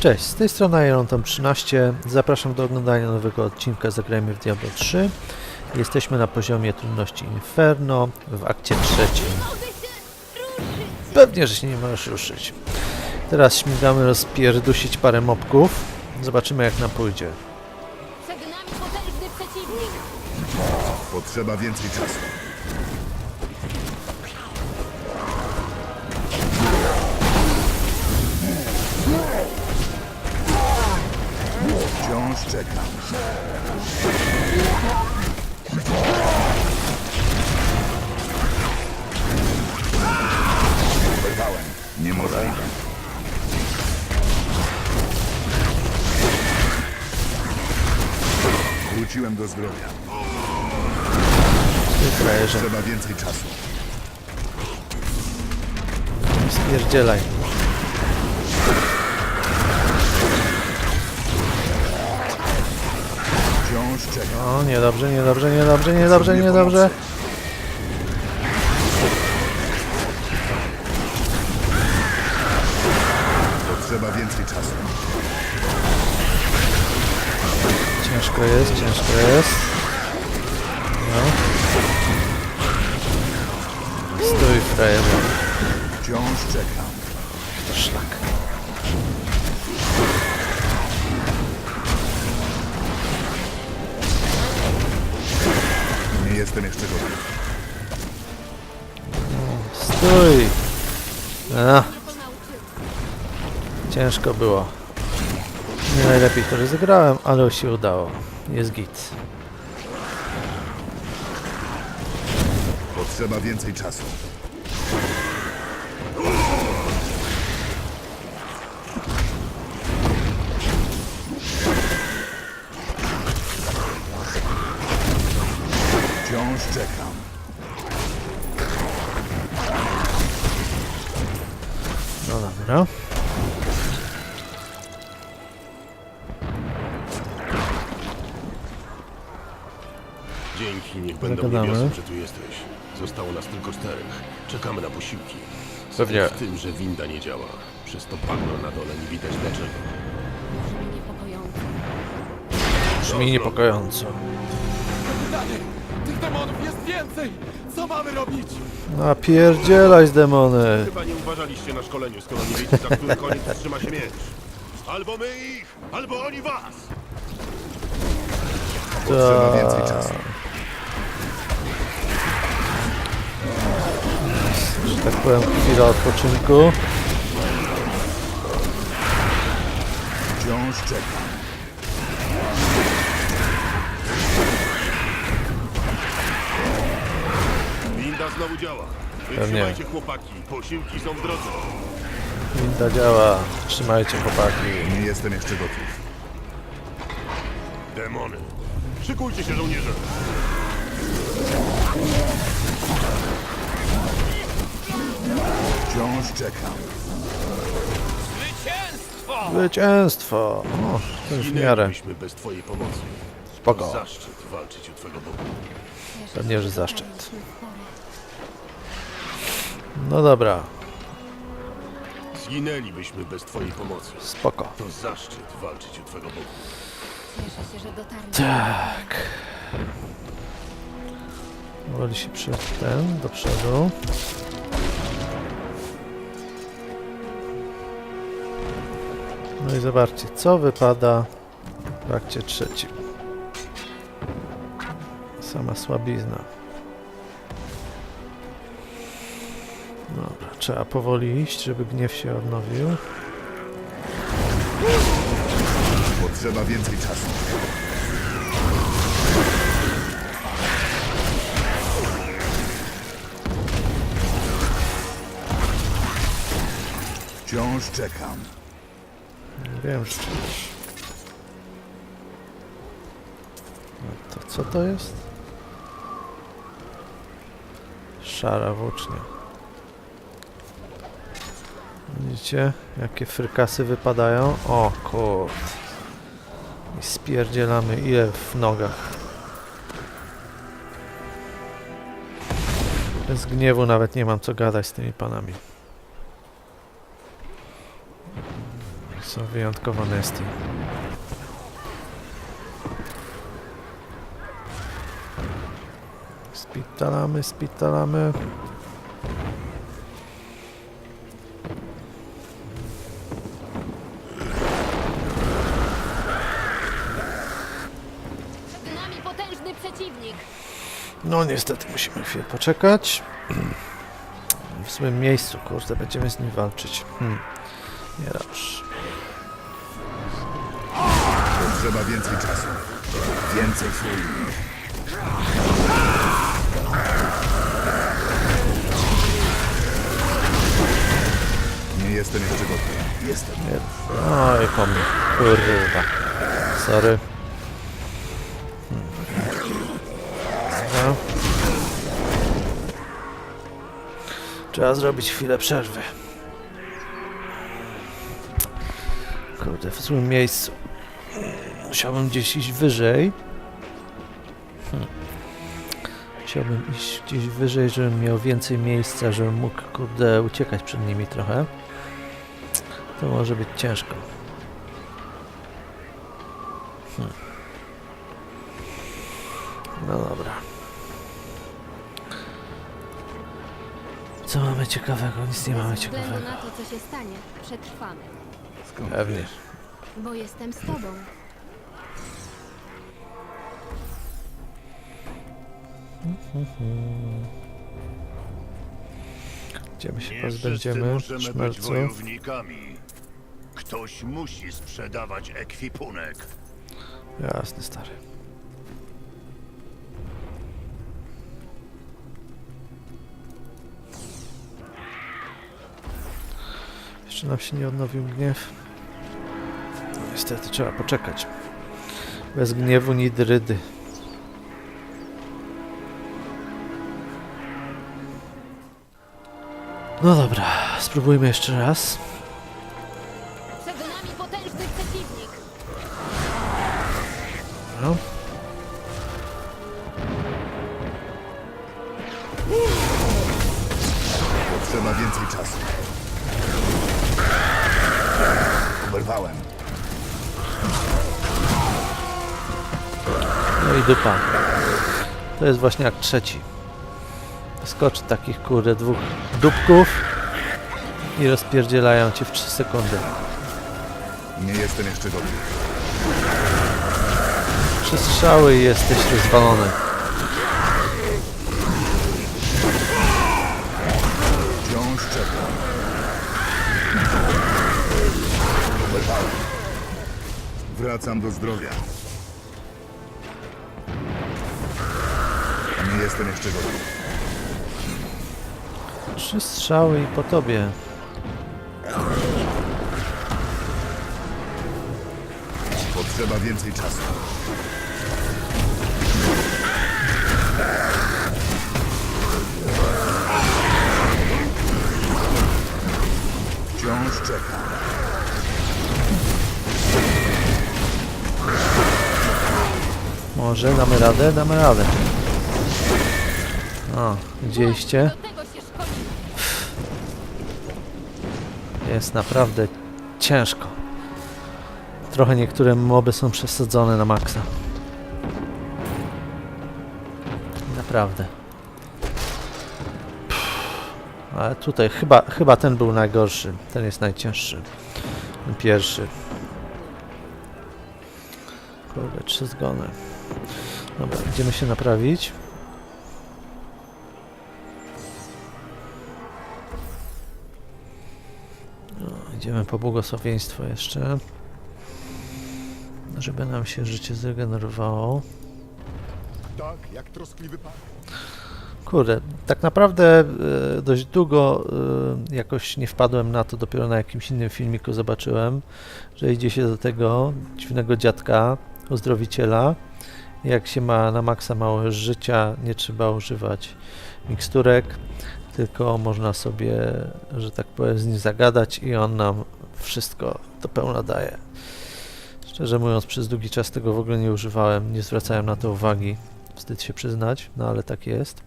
Cześć, z tej strony Ironton 13. Zapraszam do oglądania nowego odcinka Zagrajmy w Diablo 3. Jesteśmy na poziomie trudności Inferno w akcie trzecim. Pewnie, że się nie możesz ruszyć. Teraz śmigamy rozpierdusić parę mobków. Zobaczymy jak nam pójdzie. Potrzeba więcej czasu. Wciąż czekam. Wyrwałem. Niemożliwe. Wróciłem do zdrowia. Frajerze, Trzeba więcej czasu. spierdzielaj. Wciąż. O, niedobrze, niedobrze, niedobrze, niedobrze, niedobrze. Potrzeba więcej czasu. Ciężko jest, ciężko jest. Jeszcze gotów. Stój! A, ciężko było. Nie najlepiej to rozegrałem, ale się udało. Jest git. Potrzeba więcej czasu. Dzięki, niech będą Zagadamy. niebiosy, że tu jesteś. Zostało nas tylko czterech. Czekamy na posiłki. Pewnie. W tym, że winda nie działa. Przez to bagno na dole nie widać dlaczego. Brzmi niepokojąco. Brzmi niepokojąco. Pytanie! Tych demonów jest więcej! Co mamy robić? Napierdzielaj z demony. Chyba nie uważaliście na szkoleniu, skoro nie wiecie, za który koniec trzyma się miecz. Albo my ich, albo oni was! Potrzeba więcej czasu. Że tak powiem, chwila odpoczynku. Wciąż czekam. Winda znowu działa. Wytrzymajcie chłopaki, posiłki są w drodze. Winda działa. Trzymajcie chłopaki. Nie jestem jeszcze gotów. Demony. Szykujcie się, żołnierze. Wciąż czekam. Zwycięstwo! O, to już w miarę. Bez twojej pomocy. Spoko. Zaszczyt walczyć u twego boku. Cieszę Pewnie, że zaszczyt. No dobra, Zginęlibyśmy bez twojej pomocy. spoko. To zaszczyt walczyć u twego boku. Cieszę się, że dotarliśmy. Tak. Woli się przed ten, do przodu. No i zobaczcie, co wypada w akcie trzecim. Sama słabizna. Dobra, trzeba powoli iść, żeby gniew się odnowił. Potrzeba więcej czasu. Wciąż czekam. Wiem, że. No to co to jest? Szara włócznia. Widzicie, jakie frykasy wypadają? O kurde. I spierdzielamy ile w nogach. Bez gniewu nawet nie mam co gadać z tymi panami. Są wyjątkowo nasty. Spitalamy, spitalamy. Przed nami potężny przeciwnik. No niestety musimy chwilę poczekać. W złym miejscu, kurde, będziemy z nim walczyć. Hmm. Nie dobrze. Potrzeba więcej czasu. Więcej furii. Nie jestem jeszcze gotowy. Jestem. Oj, po mnie. Kurwa. Sorry. No. Trzeba zrobić chwilę przerwy. Kurde, w złym miejscu. Musiałbym gdzieś iść wyżej. Hmm. Chciałbym iść gdzieś wyżej, żebym miał więcej miejsca, żebym mógł, kurde, uciekać przed nimi trochę. To może być ciężko. Hmm. No dobra. Co mamy ciekawego? Nic nie mamy ciekawego. na to, co się stanie, przetrwamy. Skąd Pewnie. Bo jestem z tobą. Gdzie się Nie wszyscy pozbędziemy możemy być szmelców? wojownikami. Ktoś musi sprzedawać ekwipunek. Jasny, stary. Jeszcze nam się nie odnowił gniew. No, niestety trzeba poczekać. Bez gniewu ni No dobra, spróbujmy jeszcze raz. Przed nami potężny przeciwnik. No. Potrzeba więcej czasu. Oberwałem. No i dupa. To jest właśnie jak trzeci. Skoczy takich kurde dwóch dupków i rozpierdzielają cię w 3 sekundy. Nie jestem jeszcze gotowy. Trzy strzały i jesteś rozwalony. Wciąż czekam. Wracam do zdrowia. Nie jestem jeszcze gotowy. Trzy strzały i po tobie. Potrzeba więcej czasu. Wciąż czekam. Może damy radę? Damy radę. O, widzieliście? Do tego się szkodzi. Jest naprawdę ciężko. Trochę niektóre moby są przesadzone na maksa. Naprawdę. Ale tutaj chyba, chyba ten był najgorszy. Ten jest najcięższy. Ten pierwszy. Kurde, trzy zgony. Dobra, idziemy się naprawić. Idziemy po błogosławieństwo jeszcze. Żeby nam się życie zregenerowało. Tak, jak troskliwy pan. Kurde, tak naprawdę e, dość długo e, jakoś nie wpadłem na to, dopiero na jakimś innym filmiku zobaczyłem, że idzie się do tego dziwnego dziadka, uzdrowiciela. Jak się ma na maksa mało życia, nie trzeba używać miksturek, tylko można sobie, że tak powiem, z nim zagadać i on nam wszystko do pełna daje. Szczerze mówiąc, przez długi czas tego w ogóle nie używałem, nie zwracałem na to uwagi, wstyd się przyznać, no ale tak jest.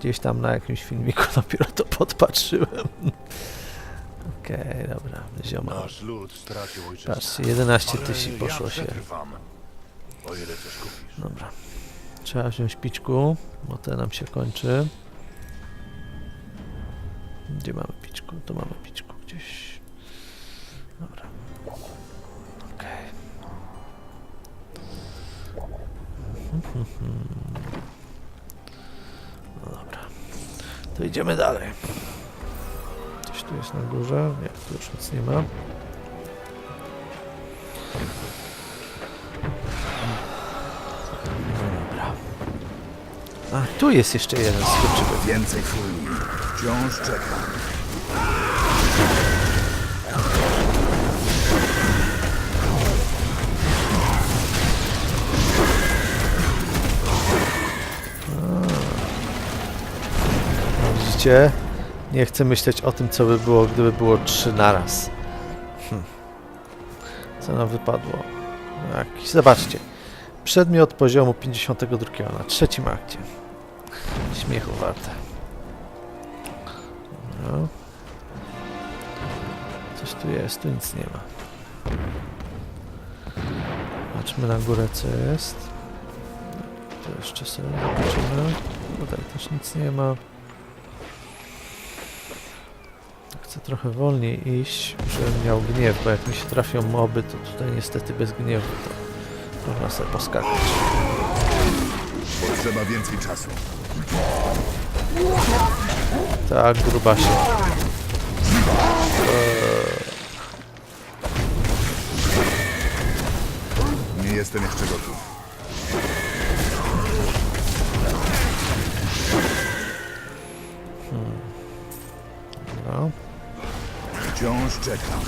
Gdzieś tam na jakimś filmiku dopiero to podpatrzyłem. Okej, dobra, zioma. Nasz lud stracił ojczyznę. Patrzcie, 11 Ale tysięcy poszło się. Dobra. Trzeba wziąć piczku, bo te nam się kończy. Gdzie mamy piczku? Tu mamy piczku gdzieś. Dobra. Okej. No dobra. To idziemy dalej. Coś tu jest na górze? Nie, tu już nic nie ma. No dobra. A, tu jest jeszcze jeden skurczybyk. Więcej furii. Wciąż czekam. Widzicie? Nie chcę myśleć o tym, co by było, gdyby było trzy naraz. Hm. Co nam wypadło? Jakiś, zobaczcie. Przedmiot poziomu 52 na trzecim akcie. Śmiechu warte. Dobra. Coś tu jest, tu nic nie ma. Patrzmy na górę, co jest. Tu jeszcze sobie zobaczymy. Tutaj też nic nie ma. Chcę trochę wolniej iść, żebym miał gniew, bo jak mi się trafią moby, to tutaj niestety bez gniewu to można sobie poskakać. Potrzeba więcej czasu. Tak, grubasie. Nie jestem jeszcze gotów. No. Wciąż czekam.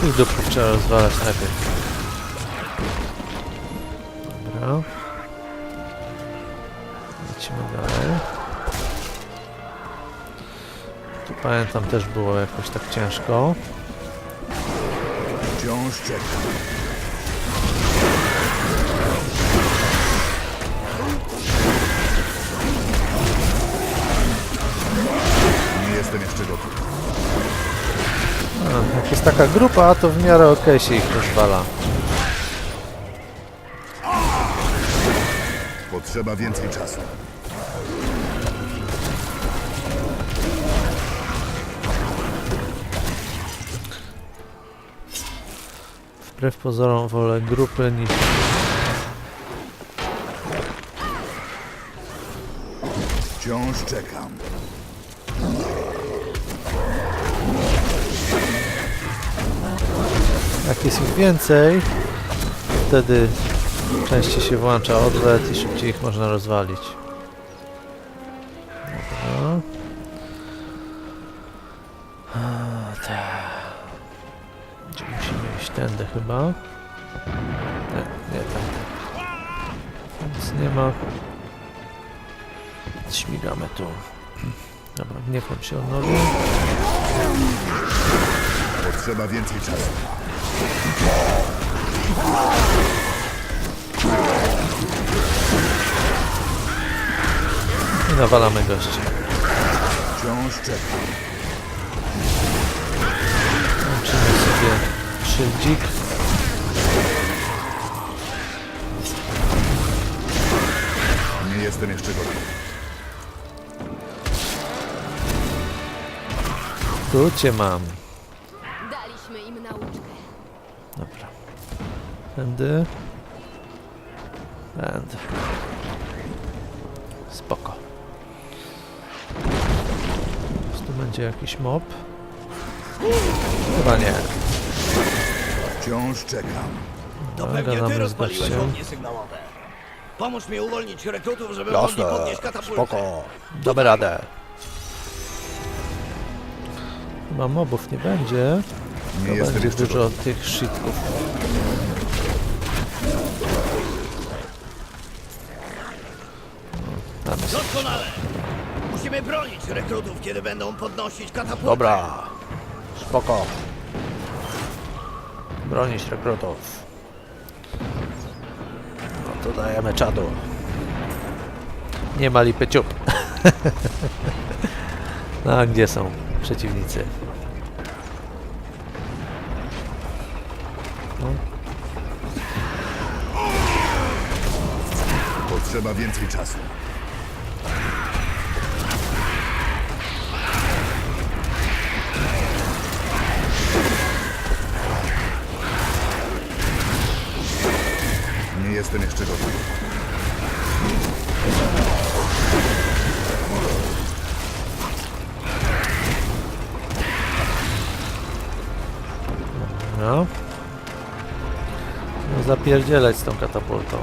Tych dupków trzeba rozwalać najpierw. Pamiętam też było jakoś tak ciężko. Wciąż czekam. Nie jestem jeszcze gotów. A, jak jest taka grupa, to w miarę okej się ich rozwala. Potrzeba więcej czasu. Wbrew pozorom wolę grupy niż... Wciąż czekam. Jak jest ich więcej, wtedy częściej się włącza odwet i szybciej ich można rozwalić. Chyba. Nie, nie tędy. Nic nie ma. Śmigamy tu. Dobra, niech on się odnowi. Potrzeba więcej czasu. I nawalamy gości. Wciąż czekam. Łączymy sobie szyldzik. Jestem jeszcze gotów. Tu cię mam. Daliśmy im nauczkę. Dobra. Tędy. Tędy. Spoko. Czy tu będzie jakiś mob? Chyba nie. Wciąż czekam. To Dobra, pewnie ty gadamy z rozpaliłeś gościem. ognie sygnałowe. Pomóż mi uwolnić rekrutów, żeby mogli podnieść katapultę. Damy radę. Chyba mobów nie będzie. Nie To jestem będzie jeszcze dużo tych shitków. No, tam jest. Doskonale! Musimy bronić rekrutów, kiedy będą podnosić katapultę. Dobra. Spoko. Bronić rekrutów. No to dajemy czadu. Nie ma lipy ciup. no a gdzie są przeciwnicy? Potrzeba więcej czasu. Jestem jeszcze gotowy. No. No zapierdzielać z tą katapultą.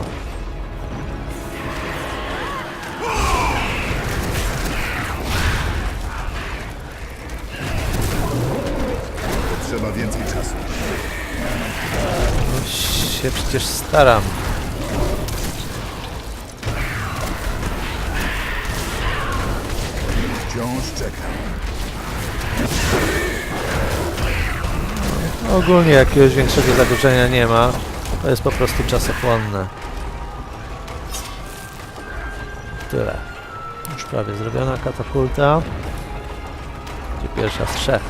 Potrzeba więcej czasu. No się przecież staram. Wciąż czekam. Ogólnie jakiegoś większego zagrożenia nie ma. To jest po prostu czasochłonne. Tyle. Już prawie zrobiona katapulta. Gdzie pierwsza z trzech.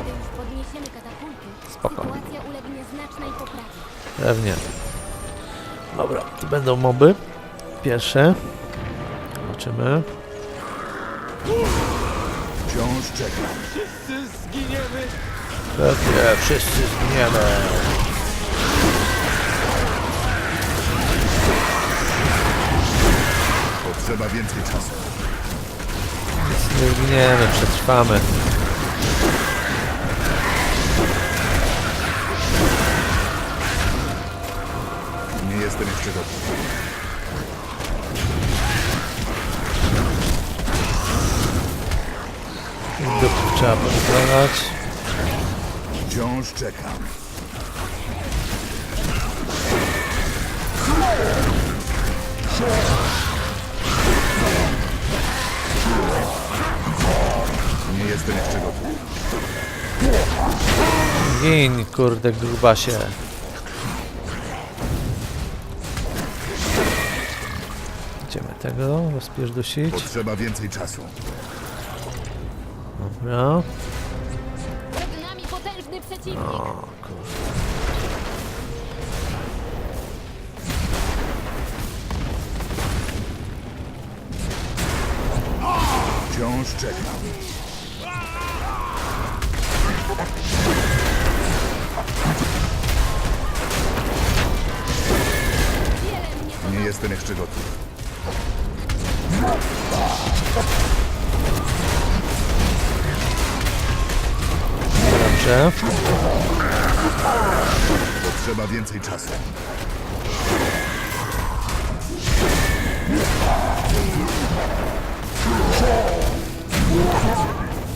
Gdy już podniesiemy katapulty, Spokojnie. sytuacja ulegnie znacznej poprawie. Pewnie. Dobra, tu będą moby. Pierwsze. Zobaczymy. Wciąż czekam. Wszyscy zginiemy! Pewnie, wszyscy zginiemy. Potrzeba więcej czasu. Nie zginiemy, przetrwamy. Nie jestem jeszcze gotowy. Dupów trzeba podglądać. Wciąż czekam. Nie jestem jeszcze gotowy. Gin, kurde, grubasie. Idziemy tego rozpierdusić. Potrzeba więcej czasu. Dobra. Przed nami potężny przeciwnik. O, kurde. Wciąż czekam. Nie jestem jeszcze gotów. Dobrze. Potrzeba więcej czasu.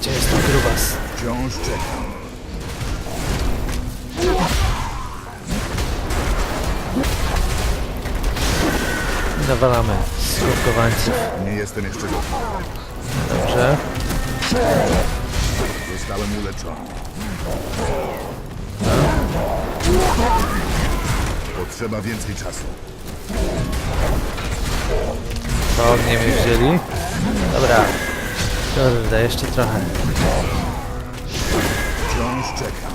Gdzie jest ten grubas? Wciąż czekam. Nawalamy skurkowańców. Nie jestem jeszcze gotów. Dobrze. Zostałem uleczony. Potrzeba więcej czasu. To ognie mnie wzięli. Dobra. Kurde, jeszcze trochę. Wciąż czekam.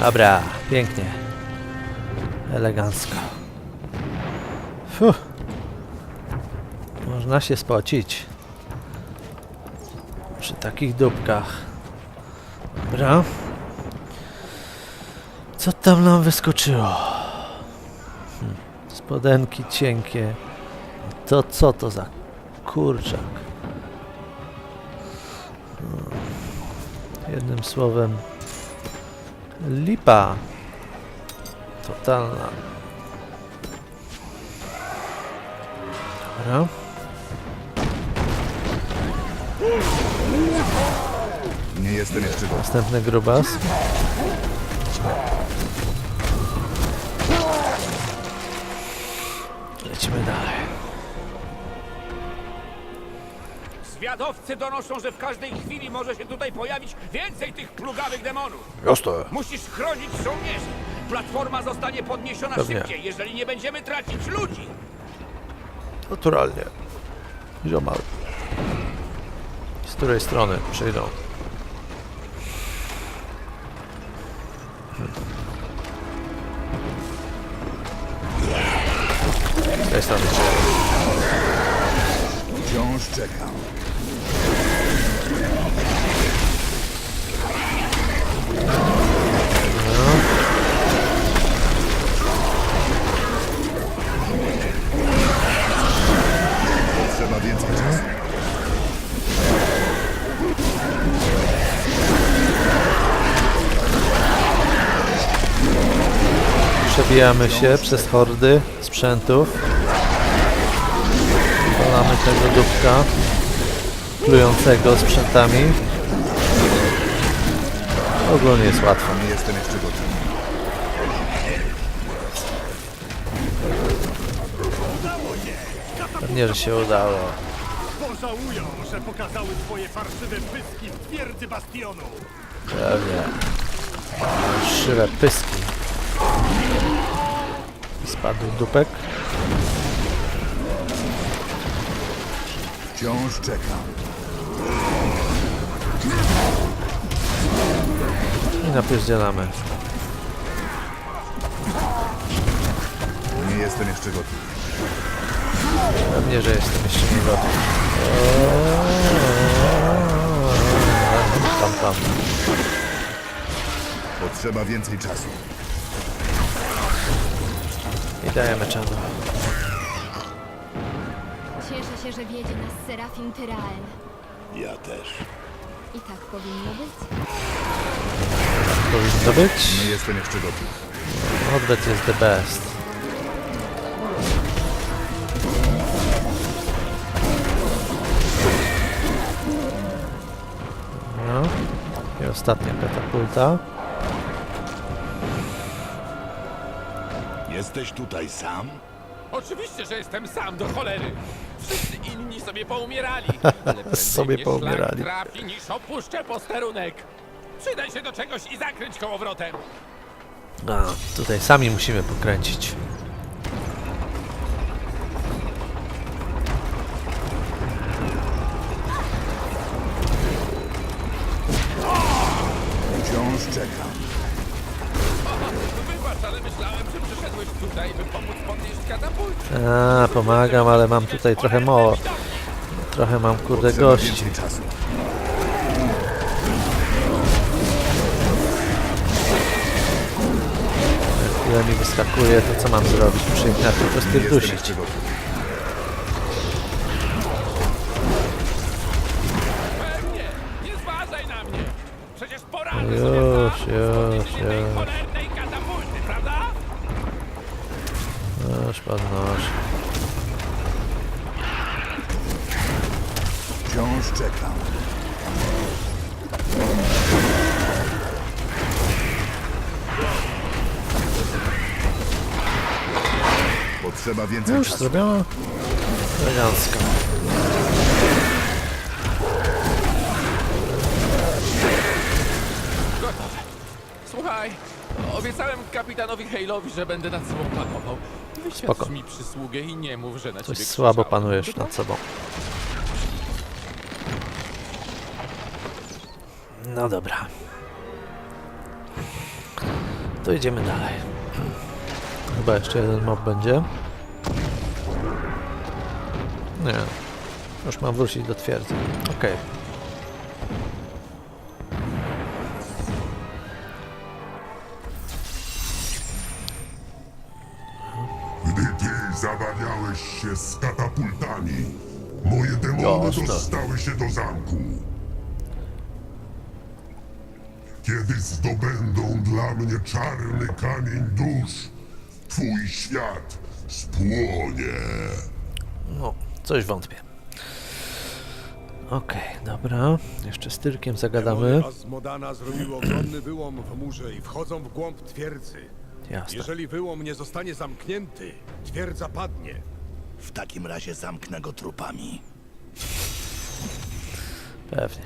Dobra, pięknie. Elegancko. Fuh. Można się spocić. Przy takich dupkach. Dobra. Co tam nam wyskoczyło? Hmm. Spodenki cienkie. To co to za kurczak? Hmm. Jednym słowem Lipa. Totalna. Dobra. Nie jestem jeszcze. Następny grubas. Lecimy dalej. Zwiadowcy donoszą, że w każdej chwili może się tutaj pojawić więcej tych plugawych demonów. Jasne. Musisz chronić żołnierzy. Platforma zostanie podniesiona Pewnie. szybciej, jeżeli nie będziemy tracić ludzi. Naturalnie. Ziomal. Z której strony przyjdą? Tej strony przyjdą. Wciąż czekam. Potrzeba więcej czasu. Przebijamy się przez hordy sprzętów. Tego dupka plującego sprzętami. Ogólnie jest łatwo. Nie jestem jeszcze gotów. Pewnie, że się udało. Pożałują, że pokazały swoje farszywe pyski w twierdzy bastionu. Pewnie. Szywe pyski. Spadł dupek. Wciąż czekam. I napierdzielamy. Nie jestem jeszcze gotów. Pewnie, że jestem jeszcze nie gotów. Tam, tam. Potrzeba więcej czasu. I dajemy czadu. Cieszę się, że wiedzie nas Serafim Tyrael. Ja też. I tak powinno być. Powinno być. Nie jestem jeszcze gotów. Odwet jest the best. No. I ostatnia katapulta. Jesteś tutaj sam? Oczywiście, że jestem sam do cholery. Wszyscy inni sobie poumierali. Ale prędzej Sobie mnie szlak poumierali. trafi niż opuszczę posterunek. Przydaj się do czegoś i zakręć kołowrotem. A, tutaj sami musimy pokręcić. Wciąż czekam. Wybacz, ale myślałem, że przyszedłeś tutaj, by pomóc podnieść katapultę. A, pomagam, ale mam tutaj trochę mało. Trochę mam kurde Potrzeba gości. więcej czasu. Ile mi wyskakuje, to co mam zrobić? Muszę ich najpierw jestem gotów. Pewnie, Podnoś. Wciąż czekam. Potrzeba więcej Już czasu. zrobiono? Elegancko. Słuchaj, obiecałem kapitanowi Hale'owi, że będę nad sobą panował. Spoko. Wyświadcz mi przysługę i nie mów, że na Coś ciebie słabo krzyczałem. panujesz nad sobą. No dobra. To idziemy dalej. Chyba jeszcze jeden mob będzie. Nie. Już mam wrócić do twierdzy. Okej. Zabawiałeś się z katapultami, moje demony Jasne. dostały się do zamku. Kiedy zdobędą dla mnie czarny kamień dusz, twój świat spłonie. No, coś wątpię. Okej, dobra. Jeszcze z Tyrkiem zagadamy. Demony Azmodana zrobiły ogromny wyłom w murze i wchodzą w głąb twierdzy. Jasne. Jeżeli wyłom nie zostanie zamknięty, twierdza padnie. W takim razie zamknę go trupami. Pewnie.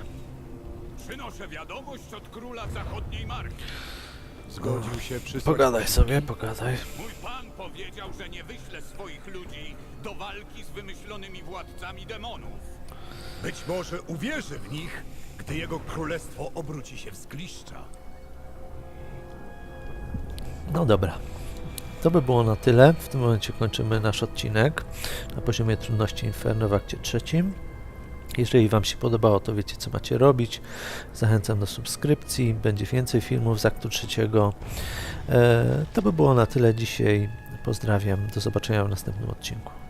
Przynoszę wiadomość od króla zachodniej marki. Zgodził się przysłać... Pogadaj sobie, pogadaj. Mój pan powiedział, że nie wyśle swoich ludzi do walki z wymyślonymi władcami demonów. Być może uwierzy w nich, gdy jego królestwo obróci się w zgliszcza. No dobra. To by było na tyle. W tym momencie kończymy nasz odcinek na poziomie trudności Inferno w akcie trzecim. Jeżeli Wam się podobało, to wiecie co macie robić. Zachęcam do subskrypcji. Będzie więcej filmów z aktu trzeciego. E, to by było na tyle dzisiaj. Pozdrawiam. Do zobaczenia w następnym odcinku.